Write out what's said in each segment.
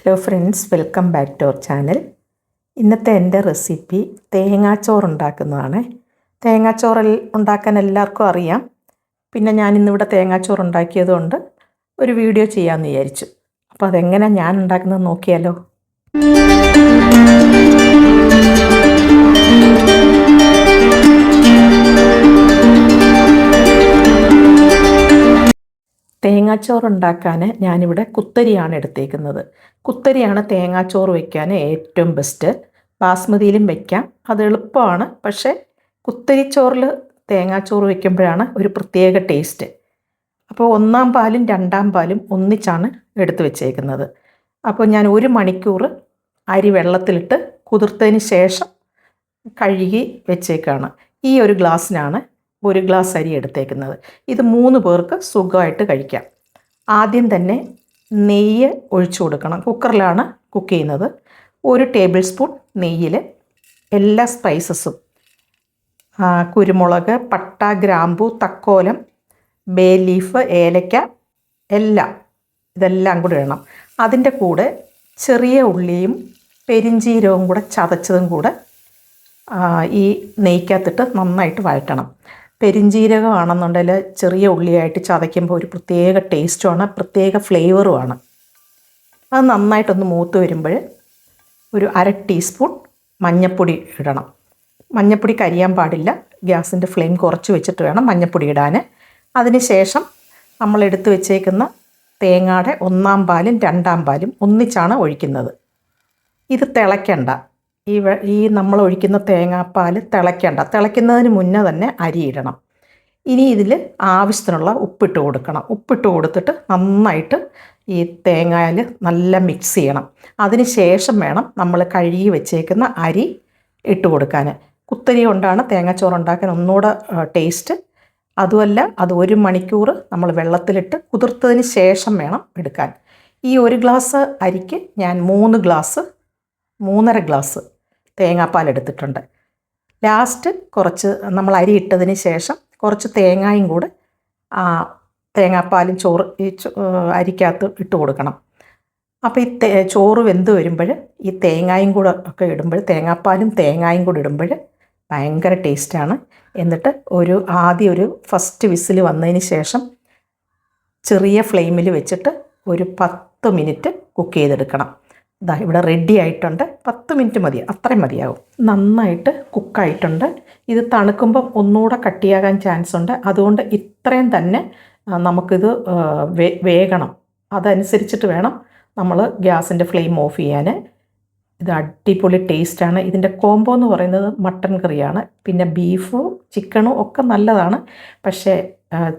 Hello friends welcome back to our channel ഇന്നത്തെ എന്റെ recipe തേങ്ങാച്ചോറ് ഉണ്ടാക്കുന്നതാണ്. തേങ്ങാച്ചോറിൽ ഉണ്ടാക്കാൻ എല്ലാവർക്കും അറിയാം. പിന്നെ ഞാൻ ഇന്നിവിടെ തേങ്ങാച്ചോറ് ഉണ്ടാക്കിയതുകൊണ്ട് ഒരു വീഡിയോ ചെയ്യാമെന്ന് വിചാരിച്ചു. അപ്പോൾ അതെങ്ങനെ ഞാൻ ഉണ്ടാക്കുന്നത് നോക്കിയാലോ? തേങ്ങാച്ചോറ് ഉണ്ടാക്കാൻ ഞാനിവിടെ കുത്തരിയാണ് എടുത്തേക്കുന്നത്. കുത്തരിയാണ് തേങ്ങാച്ചോറ് വയ്ക്കാൻ ഏറ്റവും ബെസ്റ്റ് ബാസ്മതിയിലും വയ്ക്കാം അത് എളുപ്പമാണ്. പക്ഷേ കുത്തരിച്ചോറിൽ തേങ്ങാച്ചോറ് വയ്ക്കുമ്പോഴാണ് ഒരു പ്രത്യേക ടേസ്റ്റ് അപ്പോൾ ഒന്നാം പാലും രണ്ടാം പാലും ഒന്നിച്ചാണ് എടുത്തു വെച്ചേക്കുന്നത്. അപ്പോൾ ഞാൻ ഒരു മണിക്കൂർ അരി വെള്ളത്തിലിട്ട് കുതിർത്തതിന് ശേഷം കഴുകി വെച്ചേക്കാണ്. ഈ ഒരു ഗ്ലാസ്സിനാണ് ഒരു ഗ്ലാസ് അരി എടുത്തേക്കുന്നത്. ഇത് മൂന്ന് പേർക്ക് സുഖമായിട്ട് കഴിക്കാം. ആദ്യം തന്നെ നെയ്യ് ഒഴിച്ചു കൊടുക്കണം. കുക്കറിലാണ് കുക്ക് ചെയ്യുന്നത്. ഒരു ടേബിൾ സ്പൂൺ നെയ്യിൽ എല്ലാ സ്പൈസസും കുരുമുളക് പട്ട ഗ്രാമ്പു തക്കോലം ബേ ലീഫ് ഏലക്ക എല്ലാം ഇതെല്ലാം കൂടി ഇടണം. അതിന്റെ കൂടെ ചെറിയ ഉള്ളിയും പെരിഞ്ചീരവും കൂടെ ചതച്ചതും കൂടെ ഈ നെയ്ക്കകത്തിട്ട് നന്നായിട്ട് വഴറ്റണം. പെരിഞ്ജീരകമാണെന്നുണ്ടെങ്കിൽ ചെറിയ ഉള്ളിയായിട്ട് ചതയ്ക്കുമ്പോൾ ഒരു പ്രത്യേക ടേസ്റ്റുമാണ് പ്രത്യേക ഫ്ലേവറുമാണ്. അത് നന്നായിട്ടൊന്ന് മൂത്ത് വരുമ്പോൾ ഒരു അര ടീസ്പൂൺ മഞ്ഞൾപ്പൊടി ഇടണം. മഞ്ഞൾപ്പൊടി കരിയാൻ പാടില്ല ഗ്യാസിന്റെ ഫ്ലെയിം കുറച്ച് വെച്ചിട്ട് വേണം മഞ്ഞൾപ്പൊടി ഇടാൻ. അതിന് ശേഷം നമ്മൾ എടുത്ത് വെച്ചേക്കുന്ന തേങ്ങയുടെ ഒന്നാം പാലും രണ്ടാം പാലും ഒന്നിച്ചാണ് ഒഴിക്കുന്നത്. ഇത് തിളയ്ക്കണ്ട. ഈ ഈ നമ്മൾ ഒഴിക്കുന്ന തേങ്ങാപ്പാൽ തിളയ്ക്കേണ്ട. തിളയ്ക്കുന്നതിന് മുന്നേ തന്നെ അരിയിടണം ഇനി ഇതിൽ ആവശ്യത്തിനുള്ള ഉപ്പിട്ട് കൊടുക്കണം. ഉപ്പിട്ട് കൊടുത്തിട്ട് നന്നായിട്ട് ഈ തേങ്ങയിൽ നല്ല മിക്സ് ചെയ്യണം. അതിന് ശേഷം വേണം നമ്മൾ കഴുകി വെച്ചേക്കുന്ന അരി ഇട്ട് കൊടുക്കാൻ. കുത്തരി കൊണ്ടാണ് തേങ്ങാച്ചോറ് ഉണ്ടാക്കാൻ ഒന്നുകൂടെ ടേസ്റ്റ് അതുമല്ല അത് ഒരു മണിക്കൂർ നമ്മൾ വെള്ളത്തിലിട്ട് കുതിർത്തതിന് ശേഷം വേണം എടുക്കാൻ. ഈ ഒരു ഗ്ലാസ് അരിക്ക് ഞാൻ മൂന്ന് ഗ്ലാസ് മൂന്നര ഗ്ലാസ് തേങ്ങാപ്പാൽ എടുത്തിട്ടുണ്ട്. ലാസ്റ്റ് കുറച്ച് നമ്മൾ അരി ഇട്ടതിന് ശേഷം കുറച്ച് തേങ്ങായും കൂടെ തേങ്ങാപ്പാലും ചോറ് ഈ അരിക്കകത്ത് ഇട്ട് കൊടുക്കണം. അപ്പോൾ ഈ ചോറ് വെന്ത് വരുമ്പോൾ ഈ തേങ്ങായും കൂടെ ഒക്കെ ഇടുമ്പോൾ തേങ്ങാപ്പാലും തേങ്ങായും കൂടെ ഇടുമ്പോൾ ഭയങ്കര ടേസ്റ്റാണ് എന്നിട്ട് ഒരു ആദ്യം ഒരു ഫസ്റ്റ് വിസിൽ വന്നതിന് ശേഷം ചെറിയ ഫ്ലെയിമിൽ വെച്ചിട്ട് ഒരു പത്ത് മിനിറ്റ് കുക്ക് ചെയ്തെടുക്കണം. ഇതാ ഇവിടെ റെഡി ആയിട്ടുണ്ട്. പത്ത് മിനിറ്റ് മതി. അത്രയും മതിയാവും. നന്നായിട്ട് കുക്കായിട്ടുണ്ട് ഇത് തണുക്കുമ്പം ഒന്നുകൂടെ കട്ടിയാകാൻ ചാൻസ് ഉണ്ട്. അതുകൊണ്ട് ഇത്രയും തന്നെ നമുക്കിത് ആ, വേ- വേകണം. അതനുസരിച്ചിട്ട് വേണം നമ്മൾ ഗ്യാസിന്റെ ഫ്ലെയിം ഓഫ് ചെയ്യാൻ ഇത് അടിപൊളി ടേസ്റ്റാണ് ഇതിന്റെ കോംബോ എന്ന് പറയുന്നത് മട്ടൻ കറിയാണ്. പിന്നെ ബീഫും ചിക്കനും ഒക്കെ നല്ലതാണ്. പക്ഷേ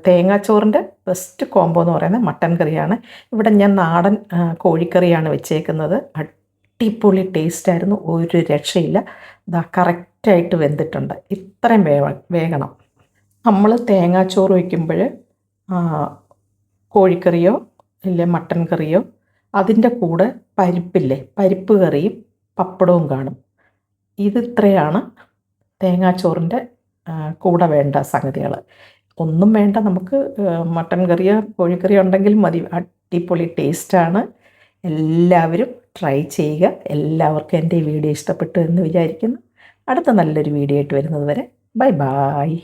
തേങ്ങാച്ചോറിന്റെ ബെസ്റ്റ് കോംബോ എന്ന് പറയുന്നത് മട്ടൻ കറിയാണ്. ഇവിടെ ഞാൻ നാടൻ കോഴിക്കറിയാണ് വെച്ചേക്കുന്നത്. അടിപൊളി ടേസ്റ്റായിരുന്നു ഒരു രക്ഷയില്ല. ഇതാ കറക്റ്റായിട്ട് വെന്തിട്ടുണ്ട്. ഇത്രയും വേവ വേകണം. നമ്മൾ തേങ്ങാച്ചോറ് വയ്ക്കുമ്പോൾ കോഴിക്കറിയോ അല്ലെ മട്ടൻ കറിയോ അതിന്റെ കൂടെ പരിപ്പില്ലേ പരിപ്പ് കറിയും പപ്പടവും കാണും. ഇത് ഇത്രയാണ് തേങ്ങാച്ചോറിന്റെ കൂടെ വേണ്ട സംഗതികൾ ഒന്നും വേണ്ട. നമുക്ക് മട്ടൻ കറിയോ കോഴിക്കറിയോ ഉണ്ടെങ്കിൽ മതി. അടിപൊളി ടേസ്റ്റാണ് എല്ലാവരും ട്രൈ ചെയ്യുക. എല്ലാവർക്കും എന്റെ ഈ വീഡിയോ ഇഷ്ടപ്പെട്ടു എന്ന് വിചാരിക്കുന്നു. അടുത്ത നല്ലൊരു വീഡിയോ ആയിട്ട് വരുന്നത് വരെ. Bye bye